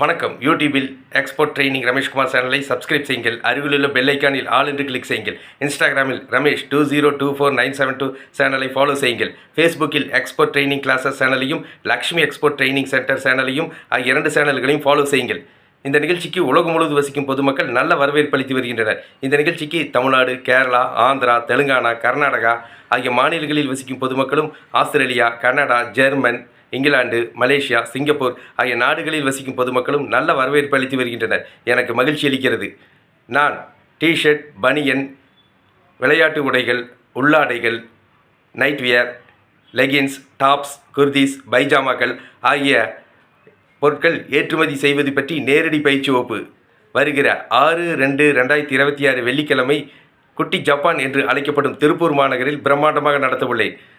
வணக்கம். யூடியூபில் export training Rameshkumar சேனலை சப்ஸ்கிரைப் செய்யுங்கள். அருகிலுள்ள பெல் ஐக்கானில் ஆல் என்று கிளிக் செய்யுங்கள். இன்ஸ்டாகிராமில் Ramesh two zero two four nine seven two சேனலை ஃபாலோ செய்யுங்கள். ஃபேஸ்புக்கில் எக்ஸ்போர்ட் ட்ரைனிங் கிளாஸஸ் சேனலையும் லக்ஷ்மி எக்ஸ்போர்ட் ட்ரைனிங் சென்டர் சேனலையும் ஆகிய இரண்டு சேனல்களையும் ஃபாலோ செய்யுங்கள். இந்த நிகழ்ச்சிக்கு உலகம் முழுவதும் வசிக்கும் பொதுமக்கள் நல்ல வரவேற்பு அளித்து வருகின்றனர். இந்த நிகழ்ச்சிக்கு தமிழ்நாடு கேரளா ஆந்திரா தெலுங்கானா கர்நாடகா ஆகிய மாநிலங்களில் வசிக்கும் பொதுமக்களும் Australia Canada German England Malaysia Singapore ஆகிய நாடுகளில் வசிக்கும் பொதுமக்களும் நல்ல வரவேற்பு அளித்து வருகின்றனர். எனக்கு மகிழ்ச்சி அளிக்கிறது. நான் டிஷர்ட் பனியன் விளையாட்டு உடைகள் உள்ளாடைகள் night wear leggings tops kurtis பைஜாமாக்கள் ஆகிய பொருட்கள் ஏற்றுமதி செய்வது பற்றி நேரடி பயிற்சி வகுப்பு. வருகிற ஆறு ரெண்டு ரெண்டாயிரத்தி இருபத்தி ஆறு வெள்ளிக்கிழமை குட்டி ஜப்பான் என்று அழைக்கப்படும் திருப்பூர் மாநகரில் பிரம்மாண்டமாக நடத்தவுள்ளேன்.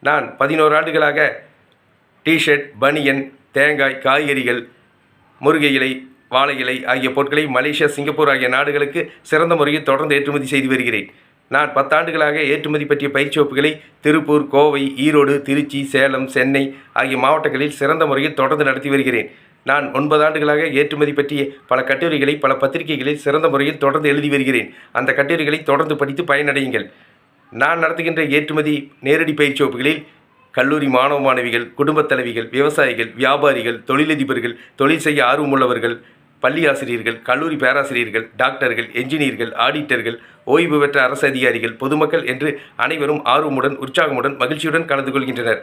நான் பதினோரு ஆண்டுகளாக டிஷர்ட் பனியன் தேங்காய் காய்கறிகள் முருகை இலை வாழை இலை ஆகிய பொருட்களை மலேசியா சிங்கப்பூர் ஆகிய நாடுகளுக்கு சிறந்த முறையில் தொடர்ந்து ஏற்றுமதி செய்து வருகிறேன். நான் பத்தாண்டுகளாக ஏற்றுமதி பற்றிய பயிற்சி வகுப்புகளை திருப்பூர் கோவை ஈரோடு திருச்சி சேலம் சென்னை ஆகிய மாவட்டங்களில் சிறந்த முறையில் தொடர்ந்து நடத்தி வருகிறேன். நான் ஒன்பது ஆண்டுகளாக ஏற்றுமதி பற்றிய பல கட்டுரைகளை பல பத்திரிகைகளில் சிறந்த முறையில் தொடர்ந்து எழுதி வருகிறேன். அந்த கட்டுரைகளை தொடர்ந்து படித்து பயனடையுங்கள். நான் நடத்துகின்ற ஏற்றுமதி நேரடி பயிற்சி வகுப்புகளில் கல்லூரி மாணவ மாணவிகள் குடும்பத் தலைவிகள் விவசாயிகள் வியாபாரிகள் தொழிலதிபர்கள் தொழில் செய்ய ஆர்வமுள்ளவர்கள் பள்ளி ஆசிரியர்கள் கல்லூரி பேராசிரியர்கள் டாக்டர்கள் என்ஜினியர்கள் ஆடிட்டர்கள் ஓய்வு பெற்ற அரசு அதிகாரிகள் பொதுமக்கள் என்று அனைவரும் ஆர்வமுடன் உற்சாகமுடன் மகிழ்ச்சியுடன் கலந்து கொள்கின்றனர்.